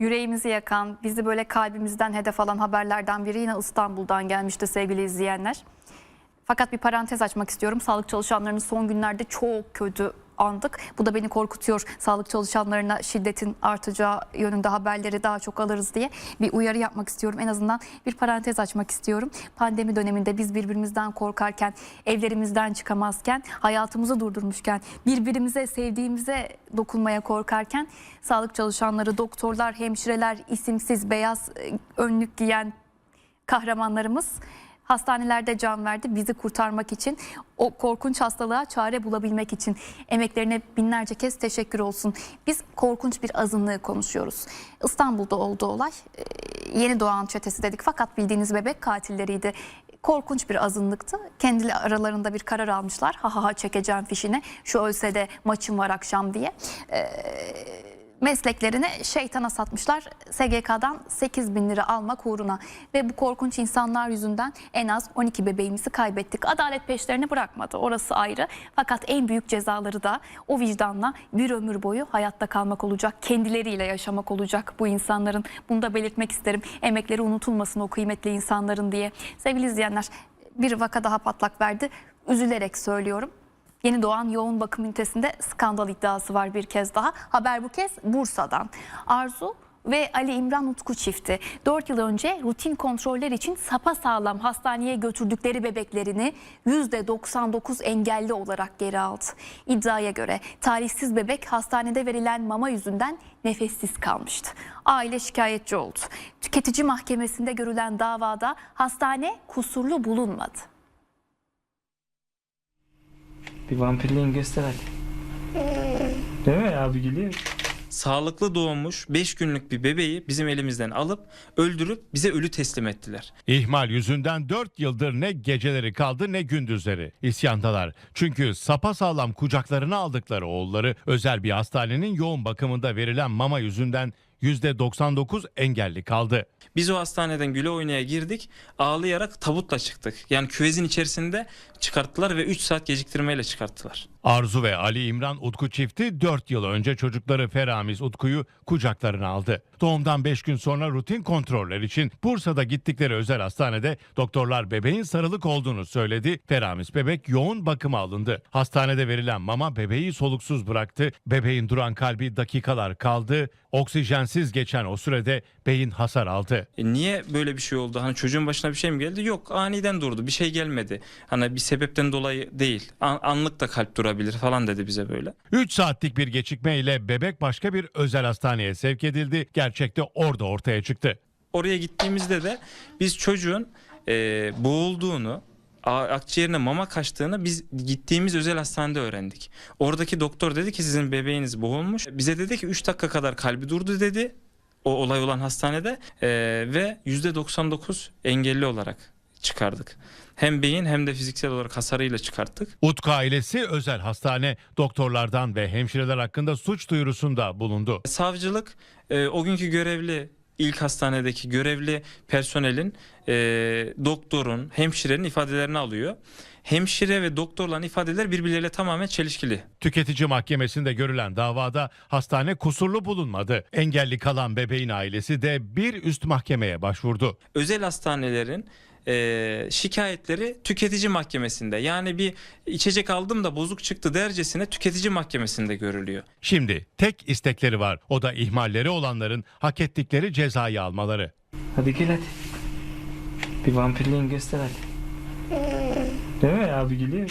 Yüreğimizi yakan, bizi böyle kalbimizden hedef alan haberlerden biri yine İstanbul'dan gelmişti sevgili izleyenler. Fakat bir parantez açmak istiyorum. Sağlık çalışanlarının son günlerde çok kötü andık. Bu da beni korkutuyor. Sağlık çalışanlarına şiddetin artacağı yönünde haberleri daha çok alırız diye bir uyarı yapmak istiyorum. En azından bir parantez açmak istiyorum. Pandemi döneminde biz birbirimizden korkarken, evlerimizden çıkamazken, hayatımızı durdurmuşken, birbirimize, sevdiğimize dokunmaya korkarken sağlık çalışanları, doktorlar, hemşireler, isimsiz beyaz e, önlük giyen kahramanlarımız hastanelerde can verdi bizi kurtarmak için o korkunç hastalığa çare bulabilmek için emeklerine binlerce kez teşekkür olsun. Biz korkunç bir azınlığı konuşuyoruz. İstanbul'da oldu olay. Ee, Yeni doğan çetesi dedik fakat bildiğiniz bebek katilleriydi. Korkunç bir azınlıktı. Kendi aralarında bir karar almışlar. Ha ha ha çekeceğim fişine. Şu ölse de maçım var akşam diye mesleklerini şeytana satmışlar. SGK'dan 8 bin lira almak uğruna ve bu korkunç insanlar yüzünden en az 12 bebeğimizi kaybettik. Adalet peşlerini bırakmadı orası ayrı fakat en büyük cezaları da o vicdanla bir ömür boyu hayatta kalmak olacak. Kendileriyle yaşamak olacak bu insanların. Bunu da belirtmek isterim. Emekleri unutulmasın o kıymetli insanların diye. Sevgili izleyenler bir vaka daha patlak verdi. Üzülerek söylüyorum. Yeni doğan yoğun bakım ünitesinde skandal iddiası var bir kez daha. Haber bu kez Bursa'dan. Arzu ve Ali İmran Utku çifti 4 yıl önce rutin kontroller için sapasağlam hastaneye götürdükleri bebeklerini %99 engelli olarak geri aldı. İddiaya göre talihsiz bebek hastanede verilen mama yüzünden nefessiz kalmıştı. Aile şikayetçi oldu. Tüketici mahkemesinde görülen davada hastane kusurlu bulunmadı. Bir vampirliğini göster hadi. Değil mi abi gülüyor. Sağlıklı doğmuş 5 günlük bir bebeği bizim elimizden alıp öldürüp bize ölü teslim ettiler. İhmal yüzünden 4 yıldır ne geceleri kaldı ne gündüzleri. İsyandalar. Çünkü sapasağlam kucaklarına aldıkları oğulları özel bir hastanenin yoğun bakımında verilen mama yüzünden %99 engelli kaldı. Biz o hastaneden güle oynaya girdik. Ağlayarak tabutla çıktık. Yani küvezin içerisinde çıkarttılar ve 3 saat geciktirmeyle çıkarttılar. Arzu ve Ali İmran Utku çifti 4 yıl önce çocukları Feramiz Utku'yu kucaklarına aldı. Doğumdan 5 gün sonra rutin kontroller için Bursa'da gittikleri özel hastanede doktorlar bebeğin sarılık olduğunu söyledi. Feramiz bebek yoğun bakıma alındı. Hastanede verilen mama bebeği soluksuz bıraktı. Bebeğin duran kalbi dakikalar kaldı. Oksijensiz geçen o sürede beyin hasar aldı. E niye böyle bir şey oldu? Hani çocuğun başına bir şey mi geldi? Yok aniden durdu. Bir şey gelmedi. Hani bir sebepten dolayı değil. An- anlık da kalp durabilir falan dedi bize böyle. 3 saatlik bir gecikmeyle bebek başka bir özel hastaneye sevk edildi. Gerçekte orada ortaya çıktı. Oraya gittiğimizde de biz çocuğun e, boğulduğunu, akciğerine mama kaçtığını biz gittiğimiz özel hastanede öğrendik. Oradaki doktor dedi ki sizin bebeğiniz boğulmuş. Bize dedi ki 3 dakika kadar kalbi durdu dedi. O olay olan hastanede e, ve %99 engelli olarak çıkardık. Hem beyin hem de fiziksel olarak hasarıyla çıkarttık. Utku ailesi özel hastane doktorlardan ve hemşireler hakkında suç duyurusunda bulundu. Savcılık e, o günkü görevli ilk hastanedeki görevli personelin e, doktorun, hemşirenin ifadelerini alıyor. Hemşire ve doktorların ifadeler birbirleriyle tamamen çelişkili. Tüketici mahkemesinde görülen davada hastane kusurlu bulunmadı. Engelli kalan bebeğin ailesi de bir üst mahkemeye başvurdu. Özel hastanelerin e, şikayetleri tüketici mahkemesinde yani bir içecek aldım da bozuk çıktı dercesine tüketici mahkemesinde görülüyor. Şimdi tek istekleri var. O da ihmalleri olanların hak ettikleri cezayı almaları. Hadi gel hadi. Bir vampirliğini göster hadi. Değil mi abi gülüyor.